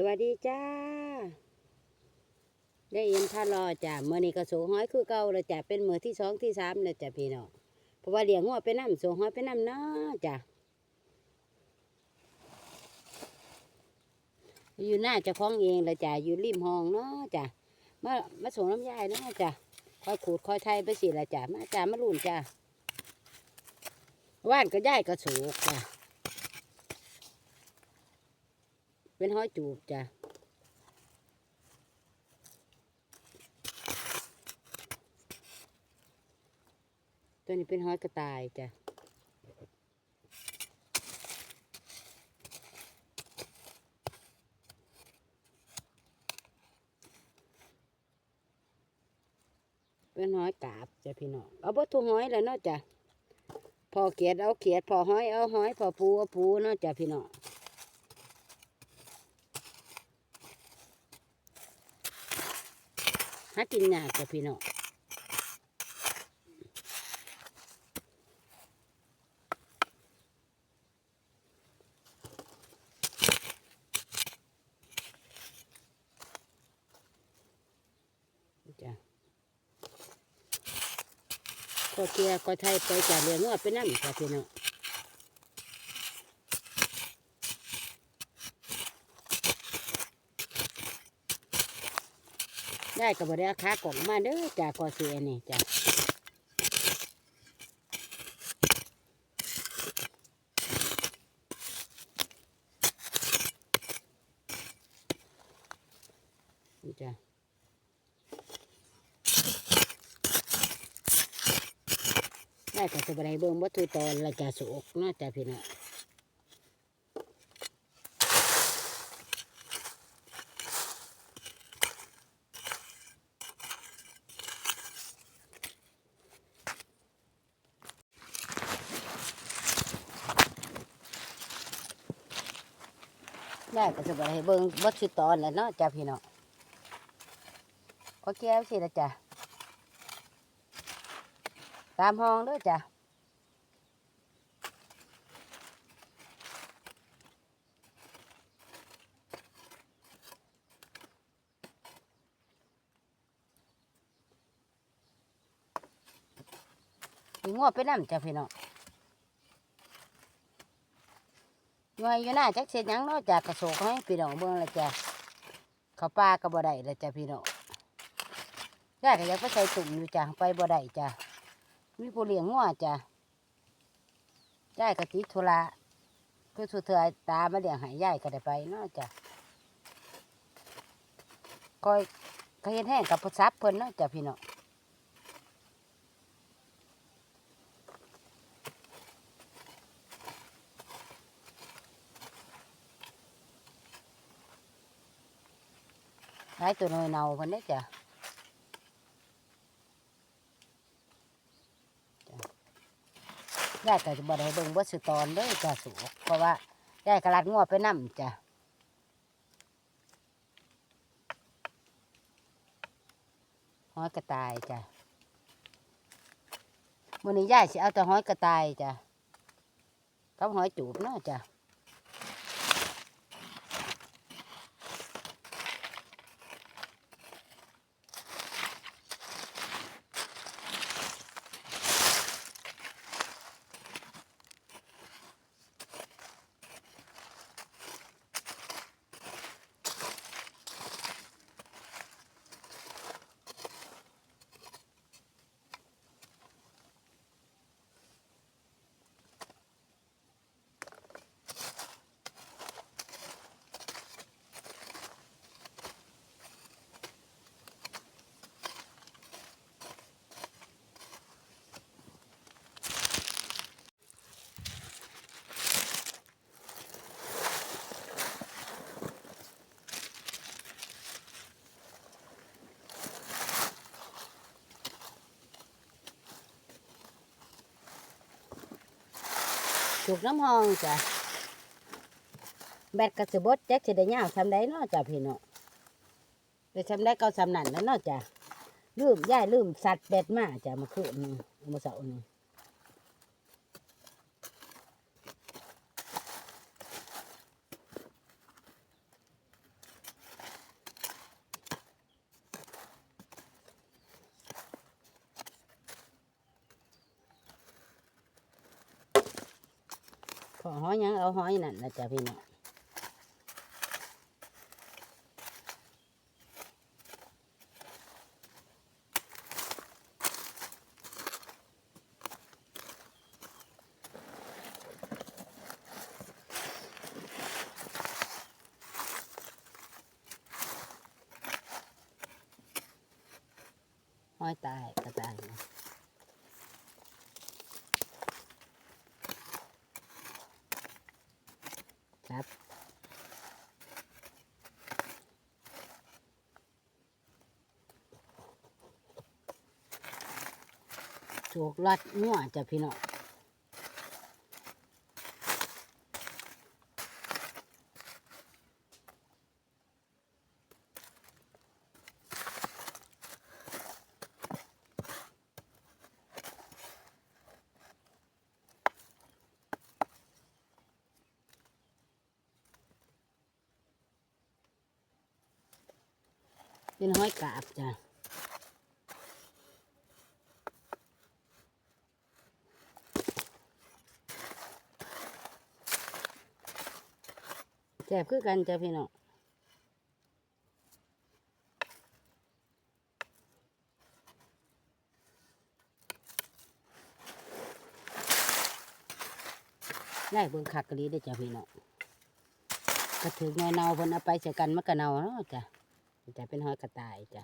สวัสดีจ้า ได้ยินท่านรอจ้ะเมื่อนี้ก็สูงห้อยคือเก่าเลยจ้ะเป็นมือที่สองที่สามเลยจ้ะพี่น้องเพราะว่าเลี้ยงงัวไปน้ำสูงห้อยไปน้ำเนาะจ้ะอยู่หน้าจะคล้องเองเลยจ้ะอยู่ริมห้องเนาะจ้ะมามาส่งน้ำยายเนาะจ้ะคอยขูดคอยไทยไปสิละจ้ะมาจ้ะมาลุ่นจ้ะว่านก็ย่ายก็สูกจ้ะ เป็นห้อยจูบจ้ะตัวนี้เป็นห้อยกระต่ายจ้ะเป็นห้อยกาบจ้ะพี่น้องเอาบทุกห้อยแล้วเนาะจ้ะพอเขียดเอาเขียดพอห้อยเอาห้อยพอปูเอาปูเนาะจ้ะพี่น้องากินยากจ้ะพี่น้องจ้ะก็เกียก็ไทยไปจ่าเรียงว่าไปนั่นจ้ะพี่น้อง ได้กับบริอาคากล่องมาเด้อจ้ะก็เสียนี่จ้ะจ้ะได้ก็จะไปได้เบิ่งวัตถุตอนละจะสุกเนาะจ้ะพี่น้อง ได้ก็จะไปได้เบิ่งวัตถุตอนแล้วเนาะจ้ะพี่น้องก็แก้วสิละจ้ะตามห้องเด้วยจ้ะมีงวไปน้ำจ้ะพี่น้อง งวยอยู่หน้าจักเสียยังนาะจากกระโสกให้พี่น้องเบิ่งละจ้ะเขาปลาก็บ่ได้ละจ้ะพี่น้องได้ก็ยากไปใส่ตุ่มอยู่จ้ะไปบ่ได้จ้ะมีผู้เลี้ยงงัวจ้ะยายกะติดธุระคือสุดเถื่อตามาเลี้ยงหายยายก็ได้ไปเนาะจ้ะคอยก็เห็นแห้งกับผู้ซับเพิ่นเนาะจ้ะพี่น้อง หลายตัวน้อยเนาเพิ่นเด้จ้ะยายก็จะบ่ได้เบิ่งบ่สุตอนเลยจ้ะสูเพราะว่ายายกระลัดงัวไปนํจ้ะห้อยกระต่ายจ้ะมื้อนี้ยายสิเอาแต่ห้อยกระต่ายจ้ะกับห้อยจูบเนาะจ้ะ จูกน้ำห้องจ้ะแบตกระสือบดแจ็คสิได้ยาวทำได้เนาจ้ะพี่น้องได้ทำได้เก็สำนันแล้วเนาจ้ะลืมย่ายลืมสัตว์แบตมาจ้ะมาคืนนี้เมาเสาร์นี้ ขอหอยยังเอาหอยนั่นนะจ๊ะพี่น้องหอยตายกระตายนะครับ โชกลัดงัวจ้ะพี่น้องเป็นหอยกาบจ้ะแซ่บ คือกันจ้ะพี่น้องได้เบิ่งคักกะลีได้จ้ะพี่น้องกระถึงหน่อยเนาเพิ่นเอาไปใส่กันมะกะเนาเนาะจ้ะจะเป็นหอยกระต่ายจ้ะ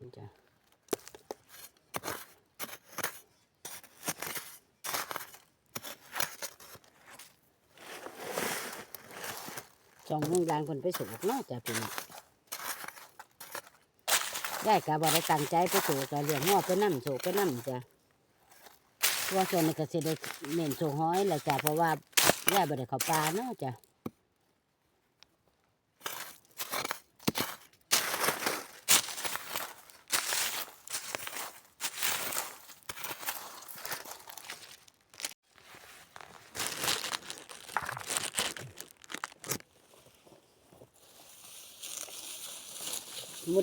นี่จ้ะจองเมืองยางคนไปสูบเนาะจ้ะพี่น้องได้กะบ่ได้ตั้งใจไปสูบกะเลี้ยงหม้อไปนั่สูบไปนั่จ้ะว่าส่วนนี้ก็สิได้เน้นโชว์ห้อยแหละจ้ะเพราะว่าย่าบ่ได้เข้าป่าเนาะจ้ะ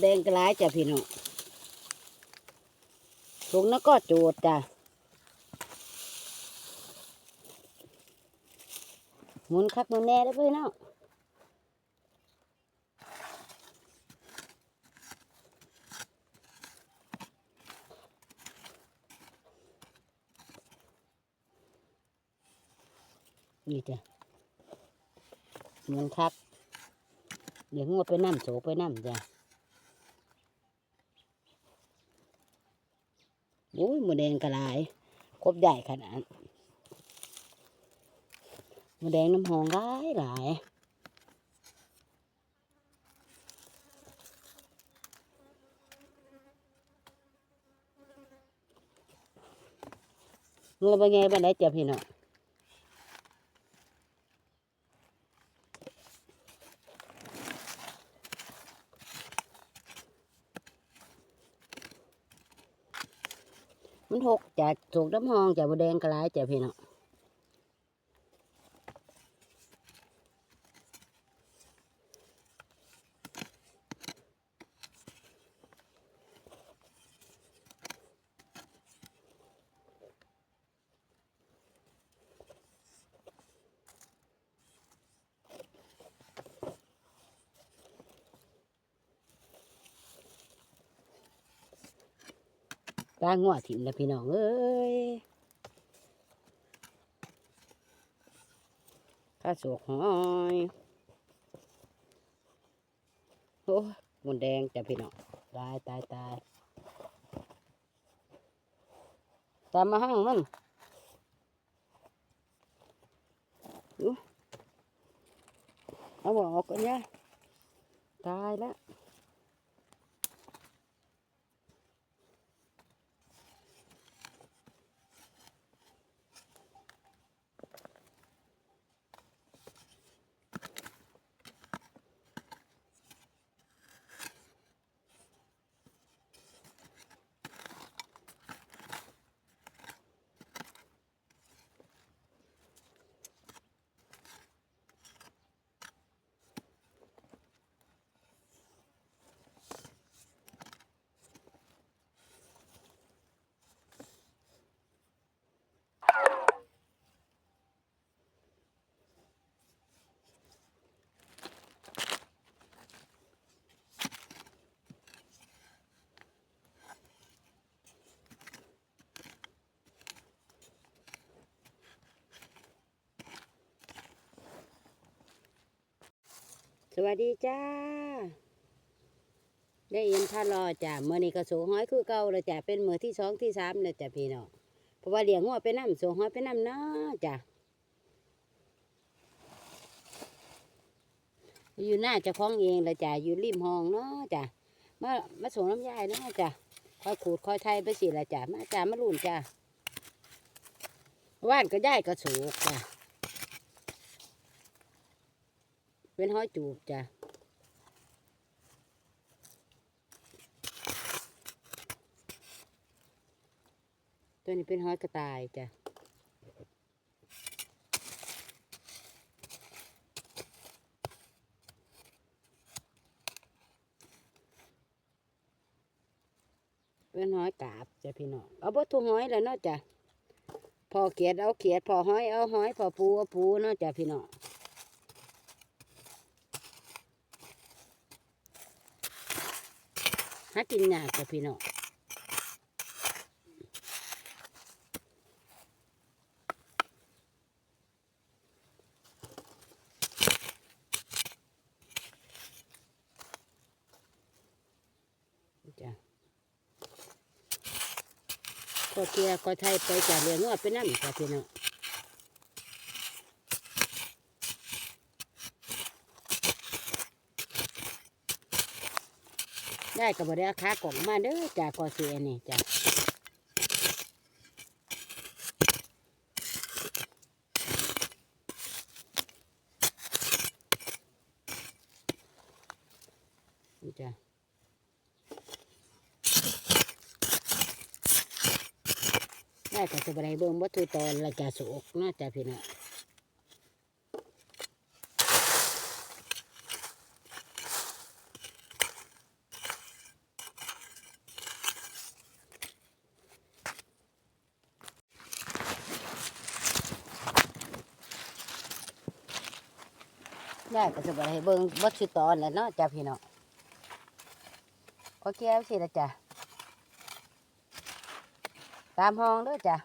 แดงกระไรจ้ะพี่น้องถุงนั้นก็โจดจ้ะหมุนคักหมุนแน่ได้อพี่น้องนี่จ้ะหมุนคัก เดี๋ยวงัวไปน้ำโสไปน้ำจ้ะโอ้ ยหมูแดงกระลายครบใหญ่ขนาดหมูแดงน้ำหอมหลายหลายงูเป็นไงบ้างไหนเจ็บพี่น้อง มันหกจากถูกน้ำหองจากบัวแดงกระไรจากพี่น้อง กลางหัวถิ่มแล้วพี่น้องเอ้ยข้าสวกหอยโอ้มุนแดงจ้ะพี่น้องตายตายตายตามมาห้างมันเอาบอกออกกันเนี่ยตายแล้ว สวัสดีจ้า ได้ยินท่านรอจ้ะเมื่อนี้ก็สูงห้อยคือเก่าเลยจ้ะเป็นมือที่สองที่สามเลยจ้ะพี่น้องเพราะว่าเลี้ยงงัวไปน้ำสูงห้อยไปน้ำเนาะจ้ะอยู่หน้าจะคล้องเองเลยจ้ะอยู่ริมห้องเนาะจ้ะมามาส่งน้ำยายเนาะจ้ะคอยขูดคอยไทยไปสิละจ้ะมาจ้ะมาลุ่นจ้ะว่านก็ได้ก็สูกจ้ะ เป็นห้อยจูบจ้ะตัวนี้เป็นห้อยกระต่ายจ้ะเป็นห้อยกาบจ้ะพี่น้องเอาบทุกห้อยแล้วเนาะจ้ะพอเขียดเอาเขียดพอห้อยเอาห้อยพอปูเอาปูเนาะจ้ะพี่น้องากินยากจ้ะพี่น้องจ้ะก็เกียก็ไทยไปจ่าเรียงว่าไปนั่นจ้ะพี่น้อง ได้กับบริอาคากล่องมาเด้อจ้ะก็เสียนี่จ้ะนี่จ้ะได้ก็จะไปเบิ่งวัตถุตอนละจะสุกนาะจ้ะพี่น้อง จะไปเบิ่งวัตถุตอนแล้วเนาะจ้ะพี่น้องก็แก้วสิละจ้ะตามห้องด้วยจ้ะ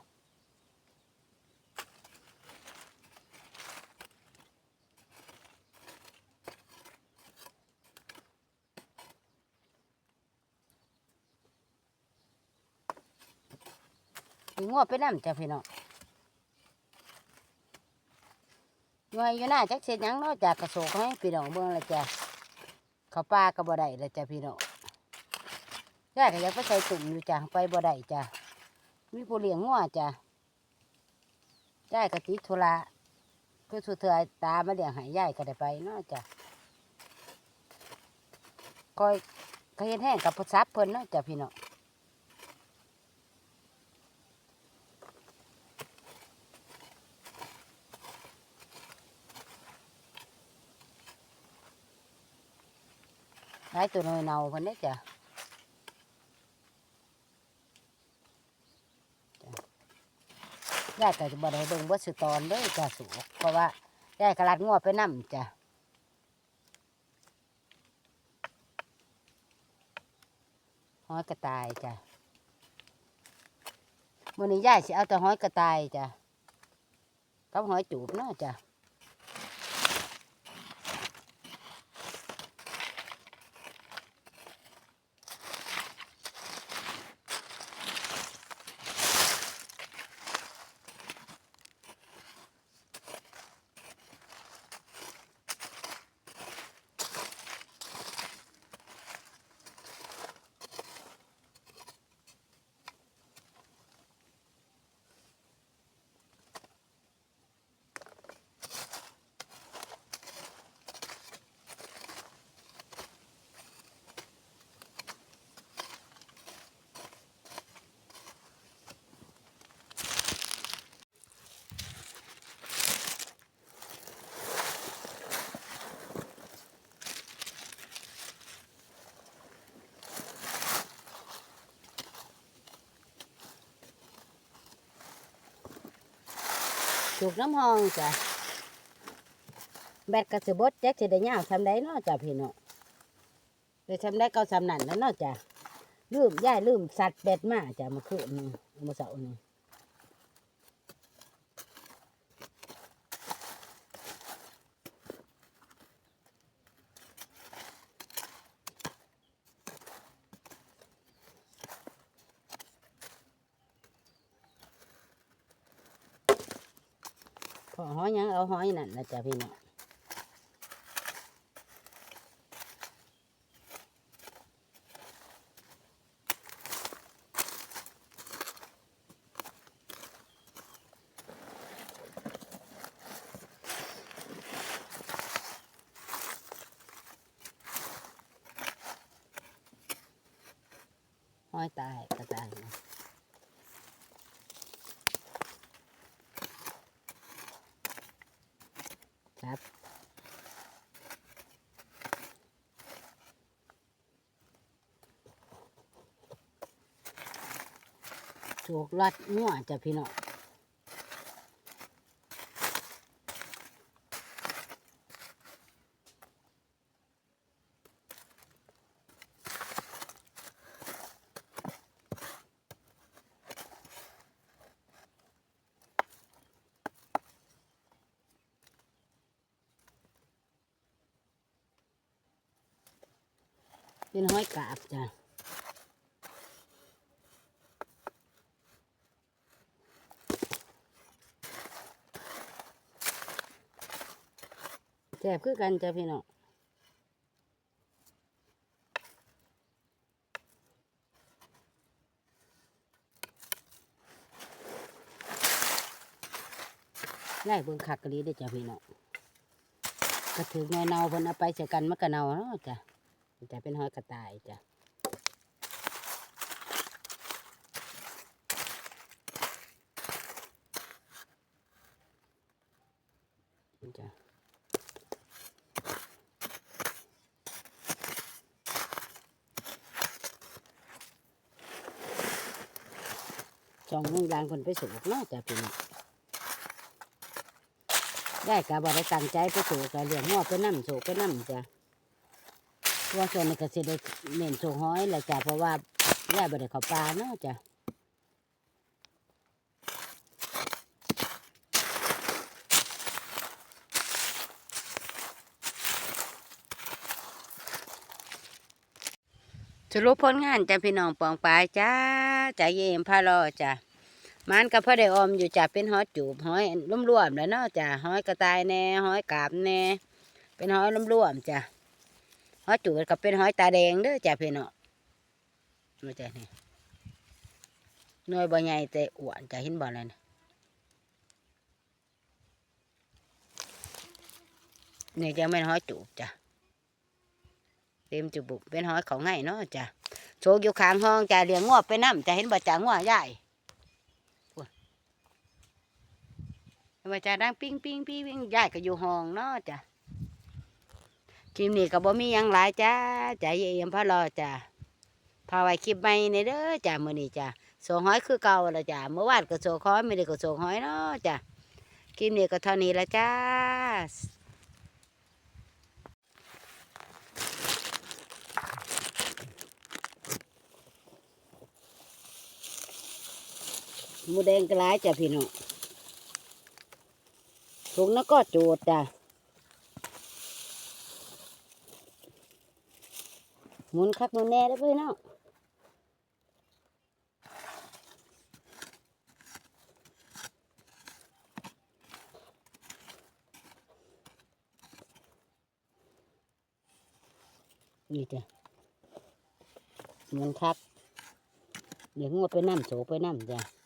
งัวไปน้ำจ้ะพี่น้อง งอยอยู่หน้าจักเสียยังนาะจากกระโสกให้พี่น้องเบิ่งละจ้ะเขาปลาก็บ่ได้ละจ้ะพี่น้องย่าก็ยากไปใส่ตุ่มอยู่จ้ะไปบ่ได้จ้ะมีผู้เลี้ยงงัวจ้ะยายกะติดธุระคือสุดเถื่อตามาเลี้ยงหายย่ายก็ได้ไปเนาะจ้ะคอยเขาเห็นแห้งกับพซับเพิ่นเนาะจ้ะพี่น้อง หลายตัวน้อยเนาเพิ่นเด้จ้ะยายก็จะบ่ได้เบิ่งบ่สุตอนเลยจ้ะสูเพราะว่ายายกระลัดงัวไปนํจ้ะห้อยกระต่ายจ้ะมื้อนี้ยายสิเอาแต่ห้อยกระต่ายจ้ะกับห้อยจูบเนาะจ้ะ จูบน้ำห้องจ้ะแบตกระสือบดแจ็คจะได้ยาวทำได้นอจ้ะพี่น้องได้ทำได้เก็ทำนั่นแล้วนอจ้ะลืมย่ายลืมสัตว์แบตมาจ้ะมาคืนนึงมาเสาร์นึง อหอยหยังเอาหอยนั่นนะจ้ะพี่น้องหอยตายกระตายนะครับ โชกลัดงัวจ้ะพี่น้องเป็นห้อยกาบจ้ะ แซ่บคือกันจ้ะพี่น้องไล่เบิ่งคักกะลีได้จ้ะพี่น้องกระถือหน่อยเนาเพิ่นเอาไปใส่กันมันก็เนาเนาะจ้ะจะเป็นหอยกระต่ายจ้ะจ้ะ สองโมงยางคนไปสูบเนาะจ้ะพี่น้องได้กะบ่ได้ตั้งใจไปสูบกะเลี้ยงหัวไปนั่สูบไปนั่จ้ะว่าส่วนนี้ก็สิได้เน้นโชห้อยแหละจ้ะเพราะว่าย่าบ่ได้เข้าป่าเนาะจ้ะสรุปผลงานจ้ะพี่น้องปองปลายจ้า จ้าเยี่ยมพารอจ้ะมันก็พอได้ออมอยู่จ้ะเป็นหอยจูบหอยรวมๆแล้วเนาะจ้ะหอยกระต่ายแน่หอยกาบแน่เป็นหอยรวมๆจ้ะหอยจูดก็เป็นหอยตาแดงเด้อจ้ะพี่น้องมาจ้ะนี่น่วยบ่ใหญ่แต่อ้วนจ้ะเห็นบ่แล้วนะนี่จะเป็นหอยจูบจ้ะ เต็มจุบุเป็นหอยเขาง่ายเนาะจ้ะโชกอยู่ข้างห้องจ้ะเลี้ยงงวไปน้ำจะเห็นบ่จ้ะงวใหญ่บ่จ้ะดังปิ้งปิ้งปิ้งปิ้งใหญ่ก็อยู่ห้องเนาะจ้ะคลิปนี้ก็บ่มียังหลายจ้าจ้าเยี่ยมพะรอจ้าพาไว้คลิปใหม่ในเด้อจ้ามื้อนี้จ้าโสหอยคือเก่าละจ้าเมื่อวานก็โสหอยไม่ได้ก็โสหอยเนาะจ้าคลิปนี้ก็เท่านี้ละจ้า หมูแดงกระไรจ้ะพี่น้องถุงนั้นก็โจดจ้ะหมุนคักหมุนแน่ได้อพี่น้องนี่จ้ะหมุนคัก เดี๋ยวงัวไปน้ำโสไปน้ำจ้ะ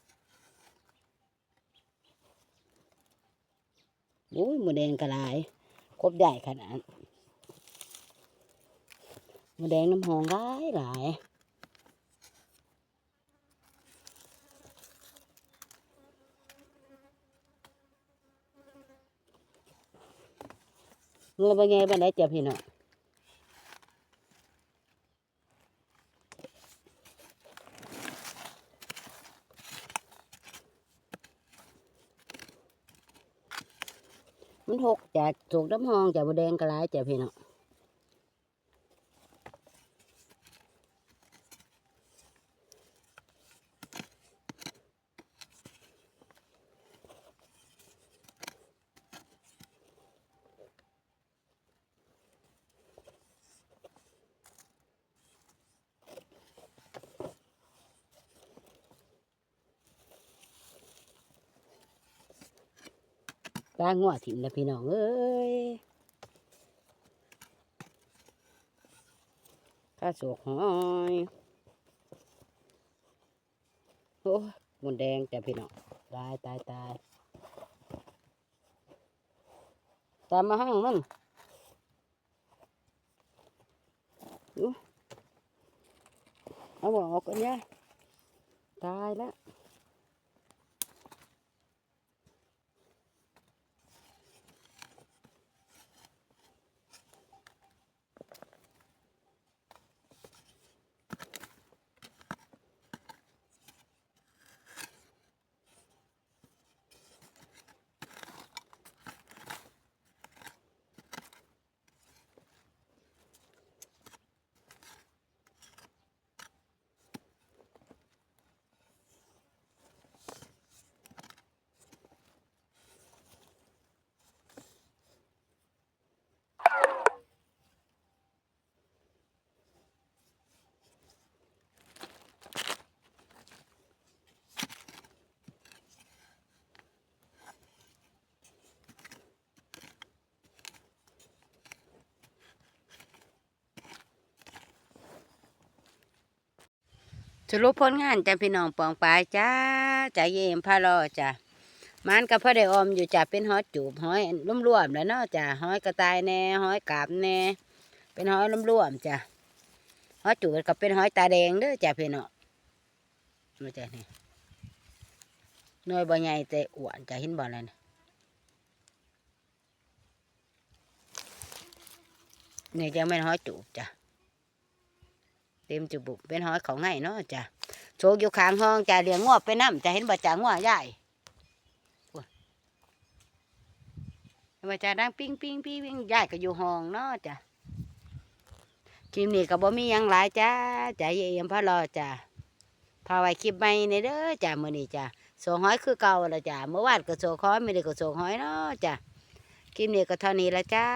โอ้ยหมูแดงกระไรครบใหญ่ขนาดหมูแดงน้ำหองร้ายหลายเงยไปไงบ้านไหนจ้าพี่น้อง มันหกแจกถูกน้ำหองจกบัวแดงกระไรจ้ะพี่น้องางัวถิ่มแล้วพี่น้องเอ้ยข้าโศกหอยโอ้มุนแดงจ้ะพี่น้องตายตายตายตามมาห้างมันอู้เอาบอกออกกันยายตายแล้ว สรุปผลงานจ้ะพี่น้องปองปลายจ้าจ่าเยี่ยมพารอจ้ะมันกับพ่อได้อมอยู่จ้ะเป็นหอยจูบหอยรวมๆแล้วเนาะจ้ะหอยกระต่ายแน่หอยกาบแน่เป็นหอยรวมๆจ้ะหอยจูบก็เป็นหอยตาแดงเด้อจ้ะพี่น้องมาจ้ะนี่หน้อยบ่ใหญ่แต่อ้วนจ้ะเห็นบ่นั่นนี่จะเป็นหอยจูบจ้ะ เต็มจุบุเป็นหอยเของไงเนาะจ้ะโชกอยู่ข้างห้องจ้ะเลี้ยงงวไปน้ำจะเห็นบ่จ่างวใหญ่บ่จ่าดังปิ้งปิ้งปิ้งปิ้งใหญ่ก็อยู่ห้องเนาะจ้ะคลิปนี้ก็บ่มียังหลายจ้าใจเย็นพอรอจ้ะพาไว้คลิปใหม่ในเด้อจ้ะมื้อนี้จ้ะโสงหอยคือเก่าละจ้ะเมื่อวานก็โสงหอยไม่ได้ก็โสงหอยเนาะจ้ะคลิปนี้ก็เท่านี้ละจ้า